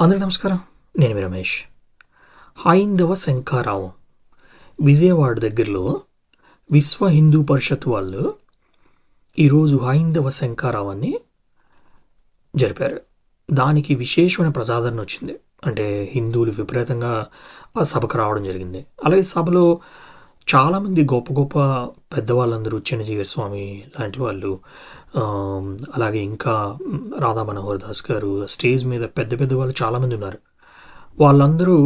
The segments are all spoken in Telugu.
అందరికీ నమస్కారం. నేను మీ రమేష్. హైందవ శంకారావం విజయవాడ దగ్గరలో విశ్వ హిందూ పరిషత్ వాళ్ళు ఈరోజు హైందవ శంకారావాన్ని జరిపారు. దానికి విశేషమైన ప్రజాదరణ వచ్చింది. అంటే హిందువులు విపరీతంగా ఆ సభకు రావడం జరిగింది. అలాగే సభలో చాలామంది గొప్ప గొప్ప పెద్దవాళ్ళందరూ చిన్నజీవర్ స్వామి లాంటి వాళ్ళు అలాగే ఇంకా రాధా మనోహర్ దాస్ గారు స్టేజ్ మీద పెద్ద పెద్ద వాళ్ళు చాలామంది ఉన్నారు. వాళ్ళందరూ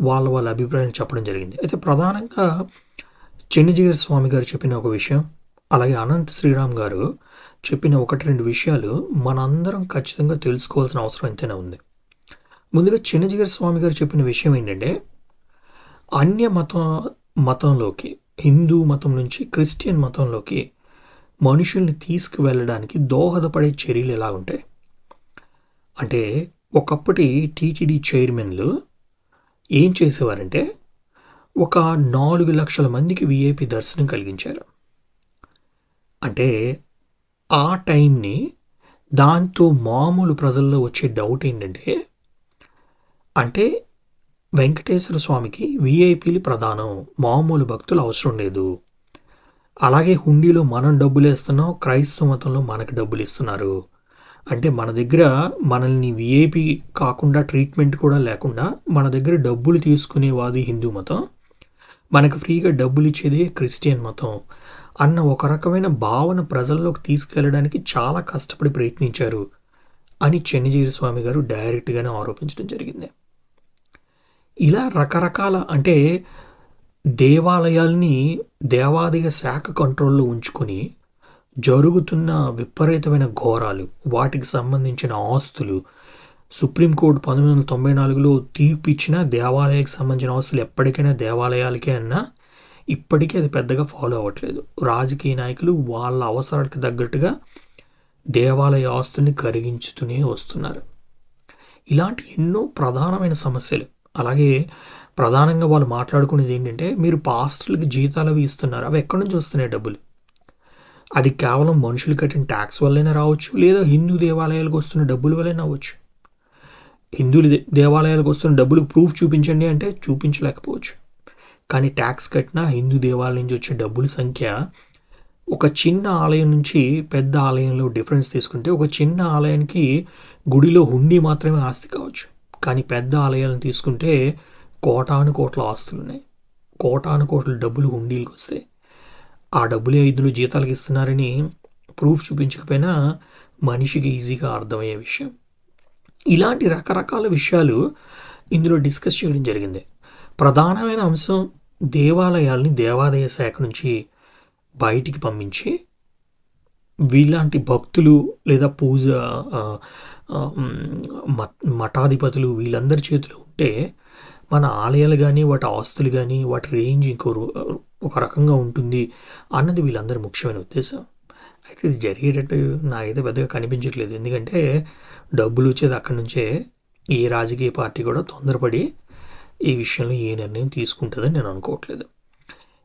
వాళ్ళ వాళ్ళ అభిప్రాయాలు చెప్పడం జరిగింది. అయితే ప్రధానంగా చిన్నజీవర్ స్వామి గారు చెప్పిన ఒక విషయం అలాగే అనంత శ్రీరామ్ గారు చెప్పిన ఒకటి రెండు విషయాలు మనందరం ఖచ్చితంగా తెలుసుకోవాల్సిన అవసరం ఎంతైనా ఉంది. ముందుగా చిన్నజీవర్ స్వామి గారు చెప్పిన విషయం ఏంటంటే అన్య మత మతంలోకి హిందూ మతం నుంచి క్రిస్టియన్ మతంలోకి మనుషుల్ని తీసుకువెళ్ళడానికి దోహదపడే చర్యలు ఎలా ఉంటాయి? అంటే ఒకప్పటి టీటీడీ చైర్మన్లు ఏం చేసేవారంటే ఒక నాలుగు లక్షల మందికి విఐపి దర్శనం కలిగించారు. అంటే ఆ టైంని దాంతో మామూలు ప్రజల్లో వచ్చే డౌట్ ఏంటంటే అంటే వెంకటేశ్వర స్వామికి విఐపీలు ప్రధానం. మామూలు భక్తులు అవసరం లేదు. అలాగే హుండీలో మనం డబ్బులు వేస్తున్నాం క్రైస్తవ మతంలో మనకు డబ్బులు ఇస్తున్నారు. అంటే మన దగ్గర మనల్ని విఐపి కాకుండా ట్రీట్మెంట్ కూడా లేకుండా మన దగ్గర డబ్బులు తీసుకునేవాది హిందూ మతం. మనకు ఫ్రీగా డబ్బులు ఇచ్చేది క్రిస్టియన్ మతం. అన్న ఒక రకమైన భావన ప్రజల్లోకి తీసుకెళ్ళడానికి చాలా కష్టపడి ప్రయత్నించారు అని చెన్నజీరి స్వామి గారు డైరెక్ట్గానే ఆరోపించడం జరిగింది. ఇలా రకరకాల అంటే దేవాలయాల్ని దేవాదాయ శాఖ కంట్రోల్లో ఉంచుకొని జరుగుతున్న విపరీతమైన ఘోరాలు వాటికి సంబంధించిన ఆస్తులు. సుప్రీంకోర్టు పంతొమ్మిది వందల తొంభై నాలుగులో తీర్పు ఇచ్చిన సంబంధించిన ఆస్తులు ఎప్పటికైనా దేవాలయాలకే అన్నా ఇప్పటికీ అది పెద్దగా ఫాలో అవ్వట్లేదు. రాజకీయ నాయకులు వాళ్ళ అవసరాలకు తగ్గట్టుగా దేవాలయ ఆస్తుల్ని కరిగించుతూనే వస్తున్నారు. ఇలాంటి ఎన్నో ప్రధానమైన సమస్యలు. అలాగే ప్రధానంగా వాళ్ళు మాట్లాడుకునేది ఏంటంటే మీరు పాస్టర్లకి జీతాలు అవి ఇస్తున్నారు అవి ఎక్కడి నుంచి వస్తున్నాయి డబ్బులు? అది కేవలం మనుషులు కట్టిన ట్యాక్స్ వల్లైనా రావచ్చు లేదా హిందూ దేవాలయాలకు వస్తున్న డబ్బుల వల్లైనా అవ్వచ్చు. హిందువుల దే- దేవాలయాలకు వస్తున్న డబ్బులు ప్రూఫ్ చూపించండి అంటే చూపించలేకపోవచ్చు. కానీ ట్యాక్స్ కట్టిన హిందూ దేవాలయం నుంచి వచ్చే డబ్బుల సంఖ్య ఒక చిన్న ఆలయం నుంచి పెద్ద ఆలయంలో డిఫరెన్స్ తీసుకుంటే ఒక చిన్న ఆలయానికి గుడిలో హుండీ మాత్రమే ఆస్తి కావచ్చు. కానీ పెద్ద ఆలయాలను తీసుకుంటే కోటాను కోట్ల ఆస్తులు ఉన్నాయి కోటాను కోట్ల డబ్బులు హుండీలకు వస్తాయి. ఆ డబ్బులే ఇద్దరు జీతాలకు ఇస్తున్నారని ప్రూఫ్ చూపించకపోయినా మనిషికి ఈజీగా అర్థమయ్యే విషయం. ఇలాంటి రకరకాల విషయాలు ఇందులో డిస్కస్ చేయడం జరిగింది. ప్రధానమైన అంశం దేవాలయాల్ని దేవాదాయ శాఖ నుంచి బయటికి పంపించి వీలాంటి భక్తులు లేదా పూజ మఠాధిపతులు వీళ్ళందరి చేతిలో ఉంటే మన ఆలయాలు కానీ వాటి ఆస్తులు కానీ వాటి రేంజ్ ఇంకో ఒక రకంగా ఉంటుంది అన్నది వీళ్ళందరి ముఖ్యమైన ఉద్దేశం. అయితే ఇది జరిగేటట్టు నాకైతే పెద్దగా కనిపించట్లేదు. ఎందుకంటే డబ్బులు వచ్చేది అక్కడి నుంచే ఏ రాజకీయ పార్టీ కూడా తొందరపడి ఈ విషయంలో ఏ నిర్ణయం తీసుకుంటుందని నేను అనుకోవట్లేదు.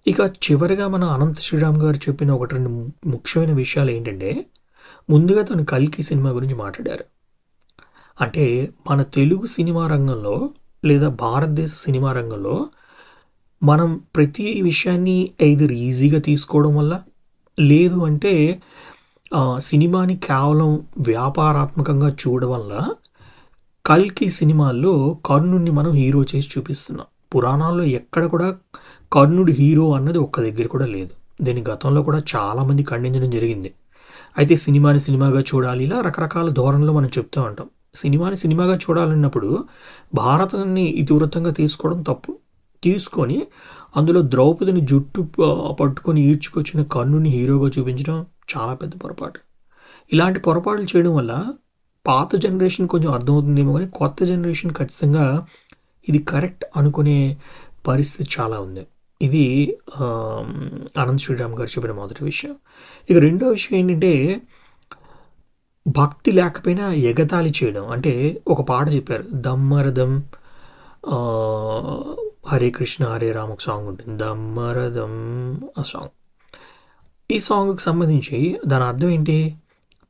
ఇక చివరిగా మన అనంత శ్రీరామ్ గారు చెప్పిన ఒకటి రెండు ముఖ్యమైన విషయాలు ఏంటంటే ముందుగా తను కల్కి సినిమా గురించి మాట్లాడారు. అంటే మన తెలుగు సినిమా రంగంలో లేదా భారతదేశ సినిమా రంగంలో మనం ప్రతి విషయాన్ని ఐదర్ ఈజీగా తీసుకోవడం వల్ల లేదు అంటే సినిమాని కేవలం వ్యాపారాత్మకంగా చూడడం వల్ల కల్కి సినిమాల్లో కర్ణుడిని మనం హీరో చేసి చూపిస్తున్నాం. పురాణాల్లో ఎక్కడ కూడా కర్ణుడు హీరో అన్నది ఒక్క దగ్గర కూడా లేదు. దీని గతంలో కూడా చాలామంది ఖండించడం జరిగింది. అయితే సినిమాని సినిమాగా చూడాలి ఇలా రకరకాల ధోరణిలో మనం చెప్తూ ఉంటాం. సినిమాని సినిమాగా చూడాలన్నప్పుడు భారతాన్ని ఇతివృత్తంగా తీసుకోవడం తప్పు. తీసుకొని అందులో ద్రౌపదిని జుట్టు పట్టుకొని ఈడ్చుకొచ్చిన కర్ణుని హీరోగా చూపించడం చాలా పెద్ద పొరపాటు. ఇలాంటి పొరపాట్లు చేయడం వల్ల పాత జనరేషన్ కొంచెం అర్థమవుతుందేమో కానీ కొత్త జనరేషన్ ఖచ్చితంగా ఇది కరెక్ట్ అనుకునే పరిస్థితి చాలా ఉంది. ఇది అనంత్ శ్రీరామ్ గారు చెప్పిన మొదటి విషయం. ఇక రెండో విషయం ఏంటంటే భక్తి లేకపోయినా ఎగతాళి చేయడం. అంటే ఒక పాట చెప్పారు. దమ్మరదం హరే కృష్ణ హరే రామ్ ఒక సాంగ్ ఉంటుంది. దమ్మరదం ఆ సాంగ్. ఈ సాంగ్కి సంబంధించి దాని అర్థం ఏంటి?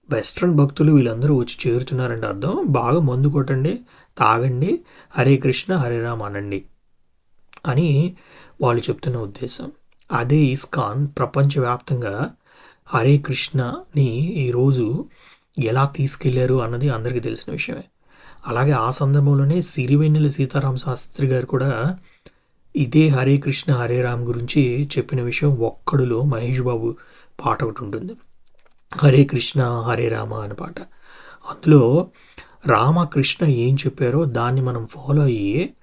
వెస్ట్రన్ భక్తులు వీళ్ళందరూ వచ్చి చేరుతున్నారంటే అర్థం బాగా మందు కొట్టండి తాగండి హరే కృష్ణ హరే రామ్ అనండి అని వాళ్ళు చెప్తున్న ఉద్దేశం. అదే ఇస్కాన్ ప్రపంచవ్యాప్తంగా హరే కృష్ణని ఈరోజు ఎలా తీసుకెళ్ళారు అన్నది అందరికీ తెలిసిన విషయమే. అలాగే ఆ సందర్భంలోనే సిరివెన్నెల సీతారామ శాస్త్రి గారు కూడా ఇదే హరే కృష్ణ హరే రామ్ గురించి చెప్పిన విషయం ఒక్కడులో మహేష్ బాబు పాట ఒకటి ఉంటుంది. హరే కృష్ణ హరే రామ అనే పాట. అందులో రామకృష్ణ ఏం చెప్పారో దాన్ని మనం ఫాలో అయ్యి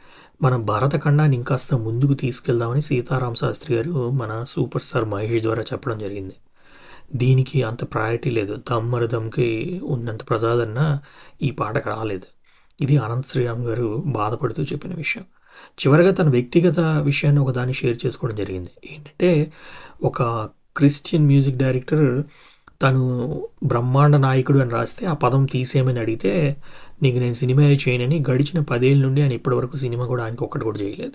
మన భరతఖండాన్ని ఇంకాస్త ముందుకు తీసుకెళ్దామని సీతారామ శాస్త్రి గారు మన సూపర్ స్టార్ మహేష్ ద్వారా చెప్పడం జరిగింది. దీనికి అంత ప్రయారిటీ లేదు. దమ్మరదమ్కి ఉన్నంత ప్రజాదరణ ఈ పాటకు రాలేదు. ఇది అనంత శ్రీరామ్ గారు బాధపడుతూ చెప్పిన విషయం. చివరిగా తన వ్యక్తిగత విషయాన్ని ఒకదాన్ని షేర్ చేసుకోవడం జరిగింది. ఏంటంటే ఒక క్రిస్టియన్ మ్యూజిక్ డైరెక్టర్ తను బ్రహ్మాండ నాయకుడు అని రాస్తే ఆ పదం తీసేయమని అడిగితే నీకు నేను సినిమా చేయనని గడిచిన పదేళ్ళ నుండి ఆయన ఇప్పటివరకు సినిమా కూడా ఆయనకి ఒక్కటి కూడా చేయలేదు.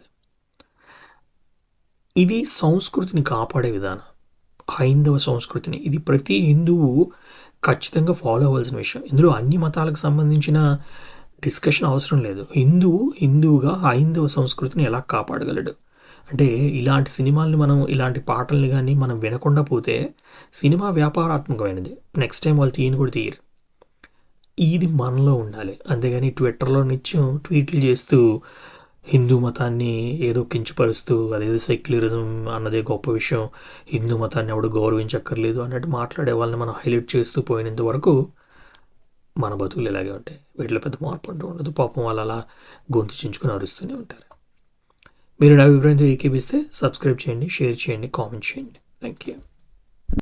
ఇది సంస్కృతిని కాపాడే విధానం. హైందవ సంస్కృతిని. ఇది ప్రతి హిందువు ఖచ్చితంగా ఫాలో అవ్వాల్సిన విషయం. ఇందులో అన్ని మతాలకు సంబంధించిన డిస్కషన్ అవసరం లేదు. హిందువు హిందువుగా హైందవ సంస్కృతిని ఎలా కాపాడగలడు? అంటే ఇలాంటి సినిమాల్ని మనం ఇలాంటి పాటల్ని కానీ మనం వినకుండా పోతే సినిమా వ్యాపారాత్మకమైనది. నెక్స్ట్ టైం వాళ్ళు తీయని కూడా తీయరు. ఇది మనలో ఉండాలి. అంతేగాని ట్విట్టర్లో నిత్యం ట్వీట్లు చేస్తూ హిందూ మతాన్ని ఏదో కించపరుస్తూ అదేదో సెక్యులరిజం అన్నదే గొప్ప విషయం. హిందూ మతాన్ని ఎవడు గౌరవించక్కర్లేదు అన్నట్టు మాట్లాడే వాళ్ళని మనం హైలైట్ చేస్తూ పోయినంత వరకు మన బతుకులు ఇలాగే ఉంటాయి. వీటిలో పెద్ద మార్పు అంటూ ఉండదు. పాపం వాళ్ళు అలా గొంతు చించుకుని అరుస్తూనే ఉంటారు. మీరు నా అభిప్రాయంతో ఏకీపిస్తే సబ్స్క్రైబ్ చేయండి షేర్ చేయండి కామెంట్ చేయండి. Thank you